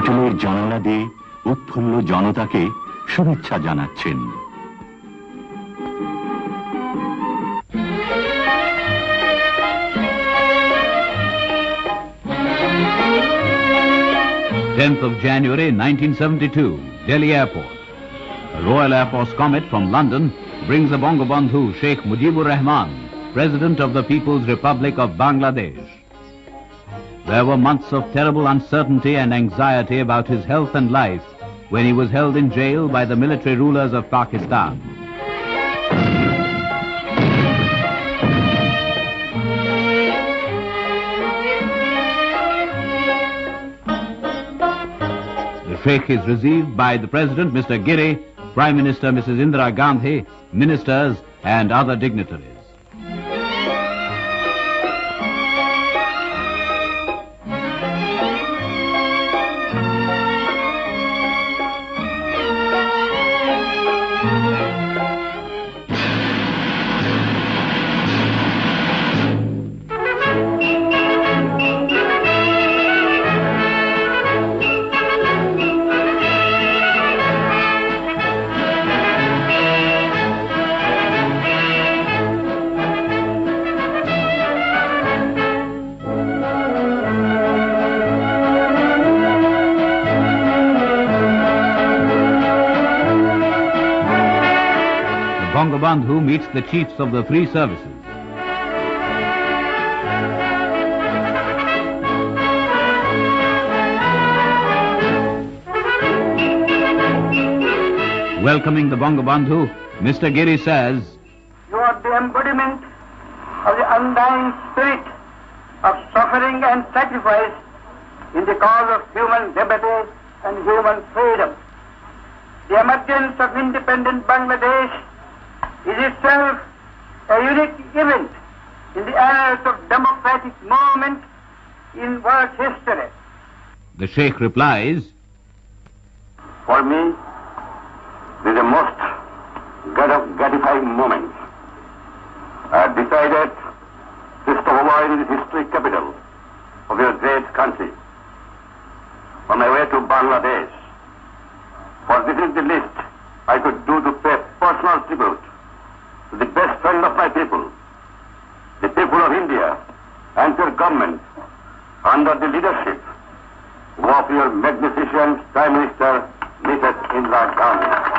হোটেলের জানালা দিয়ে উৎফুল্ল জনতাকে শুভেচ্ছা জানাচ্ছেন Tenth of January 1972, Delhi Airport. A Royal Air Force comet from London brings the Bangabandhu Sheikh Mujibur Rahman, President of the People's Republic of Bangladesh. There were months of terrible uncertainty and anxiety about his health and life when he was held in jail by the military rulers of Pakistan. The Sheikh is received by the President, Mr. Giri, Prime Minister, Mrs. Indira Gandhi, ministers, and other dignitaries. Bangabandhu meets the chiefs of the three services. Welcoming the Bangabandhu, Mr. Giri says, You are the embodiment of the undying spirit of suffering and sacrifice in the cause of human liberty and human freedom. The emergence of independent Bangladesh is itself a unique event in the annals of democratic movement in world history. the Sheikh replies, For me, this is a most gratifying moment. I have decided to stop over in the historic capital of your great country on my way to Bangladesh. For this is the least I could do to pay personal tribute the best friend of my people, the people of India, and your government under the leadership of your magnificent Prime Minister, Mrs. Indira Gandhi.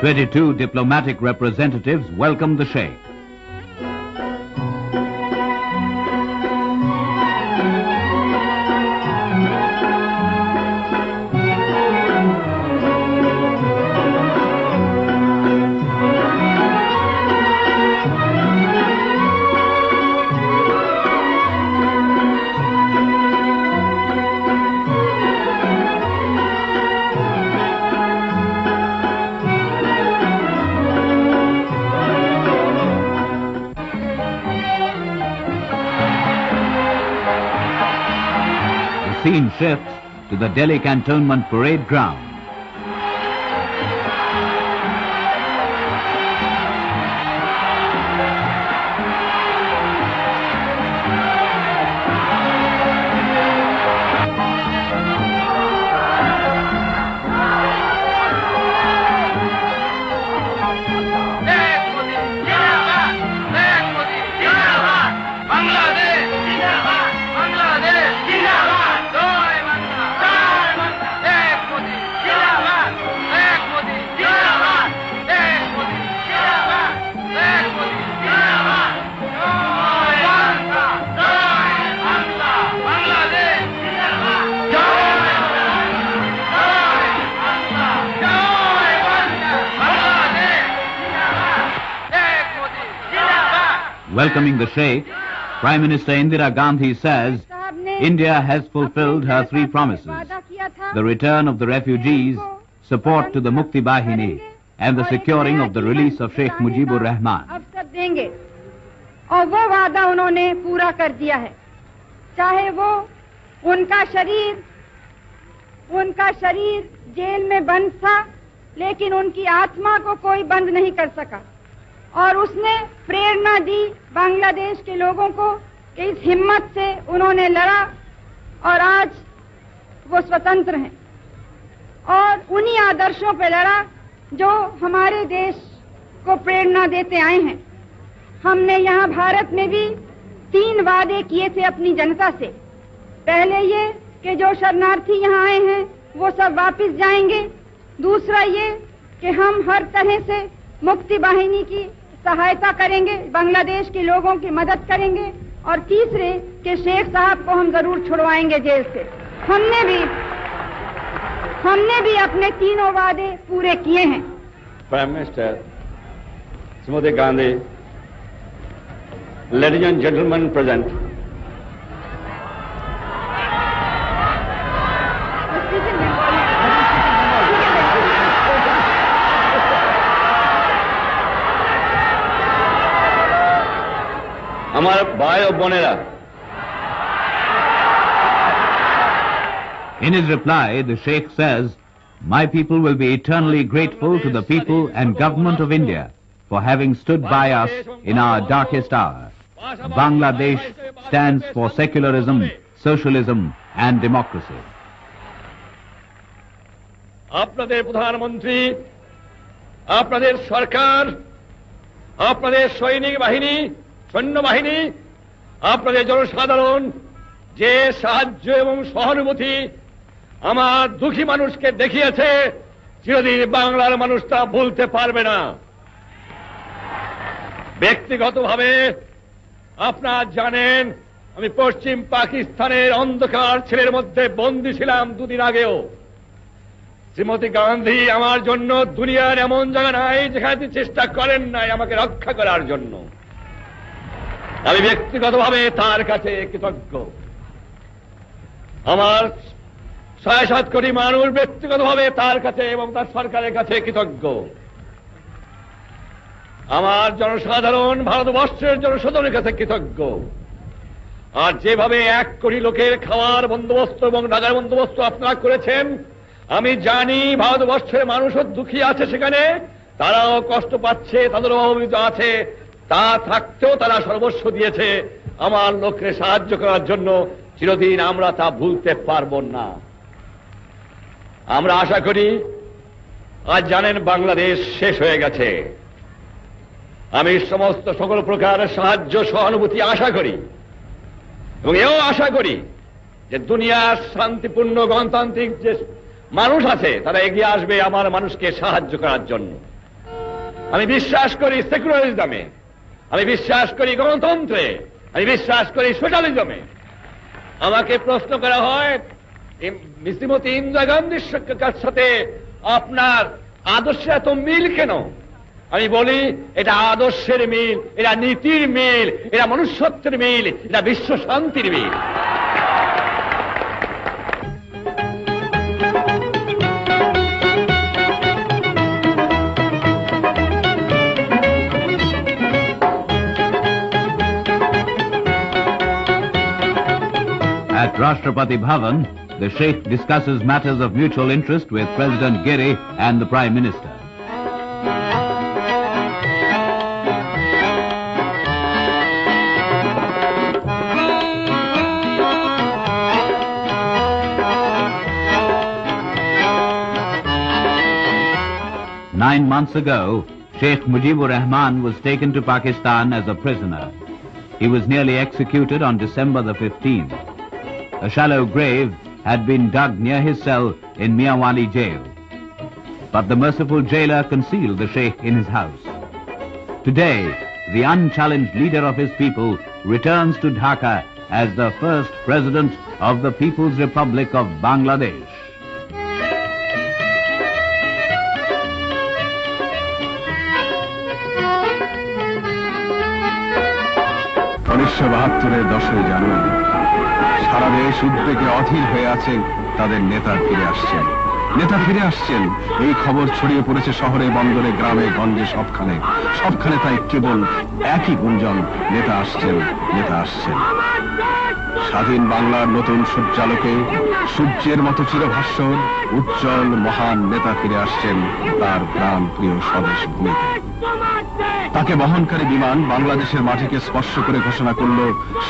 22 diplomatic representatives welcomed the Sheikh. The scene shifts to the Delhi Cantonment Parade Ground. Welcoming the Sheikh, Prime Minister Indira Gandhi says India has fulfilled her three promises the return of the refugees, support to the Mukti Bahini, and the securing of the release of Sheikh Mujibur Rahman. और वो वादा उन्होंने पूरा कर दिया है चाहे वो उनका शरीर उनका शरीर जेल में बंद था लेकिन उनकी आत्मा को कोई बंद नहीं कर सका और उसने प्रेरणा दी बांग्लादेश के लोगों को कि इस हिम्मत से उन्होंने लड़ा और आज वो स्वतंत्र हैं। और उन्हीं आदर्शों पर लड़ा जो हमारे देश को प्रेरणा देते आए हैं। हमने यहाँ भारत में भी तीन वादे किए थे अपनी जनता से। पहले ये कि जो शरणार्थी यहाँ आए हैं, वो सब वापस जाएँगे। दूसरा ये कि हम हर तरह से मुक्ति वाहिनी की सहायता करेंगे बांग्लादेश के लोगों की मदद करेंगे और तीसरे कि शेख साहब को हम ज़रूर छुड़वाएँगे जेल से। हमने भी हमने भी अपने तीनों वादे पूरे किए हैं। Prime minister Smriti Gandhi ladies and gentleman present, আমার ভাই ও বোনেরা In his reply, the Sheikh says, My people will be eternally grateful to the people and government of India for having stood by us in our darkest hour. Bangladesh stands for secularism, socialism and democracy. আপনাদের প্রধানমন্ত্রী আপনাদের সরকার আপনাদের সৈনিক বাহিনী সৈন্যবাহিনী, আপনাদের জনসাধারণ, যে সাহায্য এবং সহানুভূতি আমার দুঃখী মানুষকে দেখিয়েছে, চিরদিন বাংলার মানুষ তা ভুলতে পারবে না। ব্যক্তিগতভাবে আপনার জানেন, আমি পশ্চিম পাকিস্তানের অন্ধকার ছেলের মধ্যে বন্দী ছিলাম দুদিন আগেও। শ্রীমতী গান্ধী আমার জন্য দুনিয়ার এমন জায়গা নাই যেখানে চেষ্টা করেন নাই আমাকে রক্ষা করার জন্য। আমি ব্যক্তিগতভাবে তার কাছে কৃতজ্ঞ। আমার ছয় সাত কোটি মানুষ ব্যক্তিগতভাবে তার কাছে এবং তার সরকারের কাছে কৃতজ্ঞ। আমার জনসাধারণ ভারতবর্ষের জনসাধারণের কাছে কৃতজ্ঞ। আর যেভাবে এক কোটি লোকের খাওয়ার বন্দোবস্ত এবং ঢাকার বন্দোবস্ত আপনারা করেছেন, আমি জানি ভারতবর্ষের মানুষও দুঃখী আছে সেখানে, তারাও কষ্ট পাচ্ছে, তাদেরও অবহিত আছে। তা থাকতেও তারা সর্বস্ব দিয়েছে। আমার লোককে সাহায্য করার জন্য চিরদিন আমরা তা ভুলতে পারব না। আমরা আশা করি, আজ জানেন বাংলাদেশ শেষ হয়ে গেছে। আমি সমস্ত সকল প্রকার সাহায্য সহানুভূতি আশা করি। এবং এও আশা করি যে দুনিয়ার শান্তিপূর্ণ, গণতান্ত্রিক যে মানুষ আছে, তারা এগিয়ে আসবে আমার মানুষকে সাহায্য করার জন্য। আমি বিশ্বাস করি সেকুলারিজমে আমি বিশ্বাস করি গণতন্ত্রে, আমি বিশ্বাস করি সোশ্যালিজমে। আমাকে প্রশ্ন করা হয় শ্রীমতী ইন্দিরা গান্ধীর সাথে আপনার আদর্শে এত মিল কেন? আমি বলি, এটা আদর্শের মিল, এটা নীতির মিল, এটা মনুষ্যত্বের মিল, এটা বিশ্ব শান্তির মিল। At Rashtrapati Bhavan, the Sheikh discusses matters of mutual interest with President Giri and the Prime Minister. Nine months ago, Sheikh Mujibur Rahman was taken to Pakistan as a prisoner. He was nearly executed on December the 15th. A shallow grave had been dug near his cell in Miawali jail. But the merciful jailer concealed the Sheikh in his house. Today, the unchallenged leader of his people returns to Dhaka as the first president of the People's Republic of Bangladesh. উনিশশো বাহাত্তরের দশই জানুয়ারি সারা দেশ উদ্বেগে অধীর হয়ে আছে, তাদের নেতা ফিরে আসছেন। নেতা ফিরে আসছেন। এই খবর ছড়িয়ে পড়েছে শহরে, বন্দরে, গ্রামে, গঞ্জে, সবখানে। সবখানে তাই কেবল একই গুঞ্জন, নেতা আসছেন নেতা আসছেন। স্বাধীন বাংলার নতুন সূর্যালোকে সূর্যের মতো চিরভাস্বর উজ্জ্বল মহান নেতা ফিরে আসছেন তার প্রাণ প্রিয় স্বদেশ ভূমিতে তাকে বহনকারী বিমান বাংলাদেশের মাটিকে স্পর্শ করে ঘোষণা করল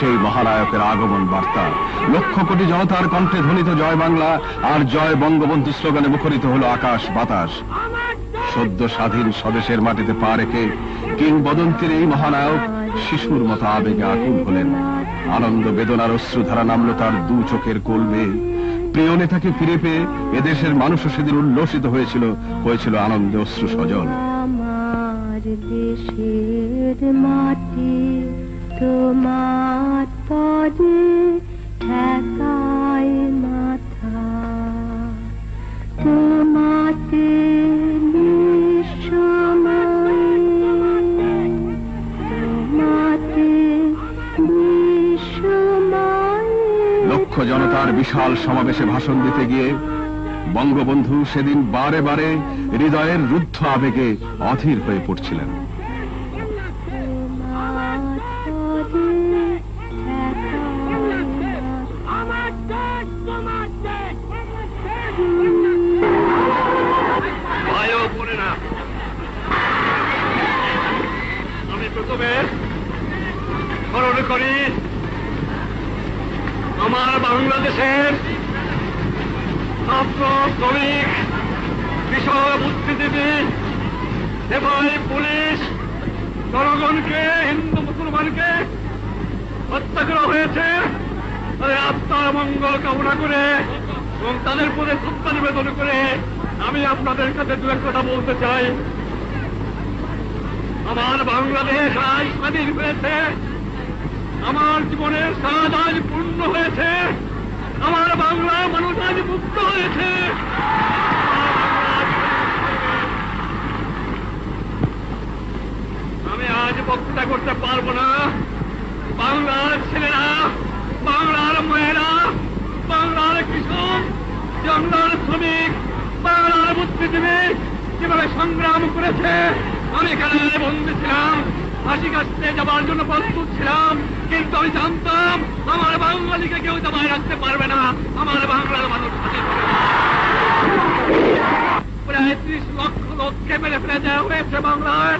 সেই মহানায়কের আগমন বার্তা। লক্ষ কোটি জনতার কণ্ঠে ধ্বনিত জয় বাংলা আর জয় বঙ্গবন্ধু স্লোগানে মুখরিত হলো আকাশ বাতাস। সদ্য স্বাধীন স্বদেশের মাটিতে পা রেখে কিংবদন্তির এই মহানায়ক শিশুর মতো আবেগে আকুল হলেন। আনন্দ বেদনার অশ্রুধারা নামল তার দু চোখের কোলবে প্রিয় নেতাকে ফিরে পেয়ে এদেশের মানুষও সেদিন উল্লসিত হয়েছিল হয়েছিল আনন্দে অশ্রু সজল দেশের মাটি তোমার পদে ঠেকায় জনতার বিশাল সমাবেশে ভাষণ দিতে গিয়ে বঙ্গবন্ধু সেদিন বারে বারে হৃদয়ের রুদ্ধ আবেগে অধীর হয়ে পড়ছিলেন। আমি প্রথমে স্মরণ করি বাংলাদেশের ছাত্র শ্রমিক কৃষক বুদ্ধিজীবী সেবাই পুলিশ জনগণকে, হিন্দু মুসলমানকে হত্যা করা হয়েছে। তাদের আত্মার মঙ্গল কামনা করে এবং তাদের প্রতি শ্রদ্ধা নিবেদন করে আমি আপনাদের কাছে দু কথা বলতে চাই। আমার বাংলাদেশ আজ স্বাধীন হয়েছে। আমার জীবনের স্বাদ আজ পূর্ণ হয়েছে। আমার বাংলা মানুষ আজ মুক্ত হয়েছে। আমি আজ বক্তৃতা করতে পারব না। বাংলার ছেলেরা, বাংলার মেয়েরা, বাংলার কৃষক, বাংলার শ্রমিক, বাংলার বুদ্ধিজীবী যেভাবে সংগ্রাম করেছে, আমি এখানে বন্দী ছিলাম। ফাঁসি কাটতে যাবার জন্য প্রস্তুত ছিলাম, কিন্তু আমি জানতাম আমার বাঙালিকে কেউ দাবায় রাখতে পারবে না। আমার বাংলার মানুষ প্রায় ত্রিশ লক্ষ লোককে মেরে ফেলে দেওয়া হয়েছে বাংলায়।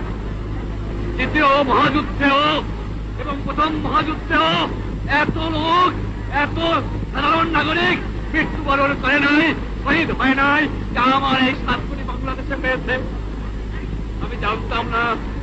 দ্বিতীয় মহাযুদ্ধেও এবং প্রথম মহাযুদ্ধেও এত লোক, এত সাধারণ নাগরিক মৃত্যুবরণ করে নাই, শহীদ হয় নাই, যা আমার এই সাত কোটি বাংলাদেশে পেয়েছে। আমি জানতাম না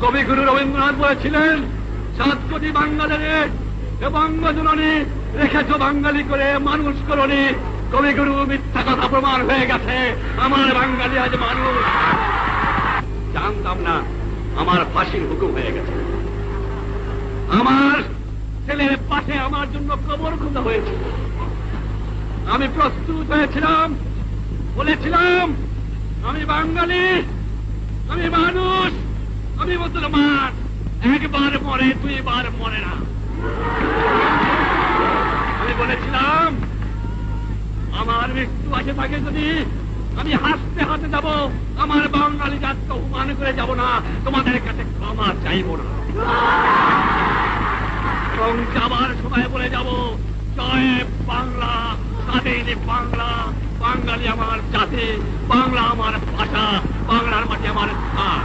কবিগুরু রবীন্দ্রনাথ বলেছিলেন, সাত কোটি বাঙালিরে বঙ্গজননী রেখেছ বাঙালি করে মানুষ করনি। কবিগুরু, মিথ্যা কথা প্রমাণ হয়ে গেছে। আমার বাঙালি আজ মানুষ। জানতাম না, আমার ফাঁসির হুকুম হয়ে গেছে। আমার ছেলের পাশে আমার জন্য কবর খোঁজা হয়েছে। আমি প্রস্তুত হয়েছিলাম বলেছিলাম, আমি বাঙালি, আমি মানুষ, আমি মুসলমান। একবার মরে, দুইবার মরে না। আমি বলেছিলাম, আমার মৃত্যু আছে থাকে যদি আমি হাসতে হাসতে যাব, আমার বাঙালি জাতকে অপমান করে যাব না, তোমাদের কাছে ক্ষমা চাইব না। এবং যাবার সময় বলে যাব, জয় বাংলা, স্বাধীন বাংলা। বাঙালি আমার জাতি বাংলা আমার ভাষা বাংলার মাটি আমার স্থান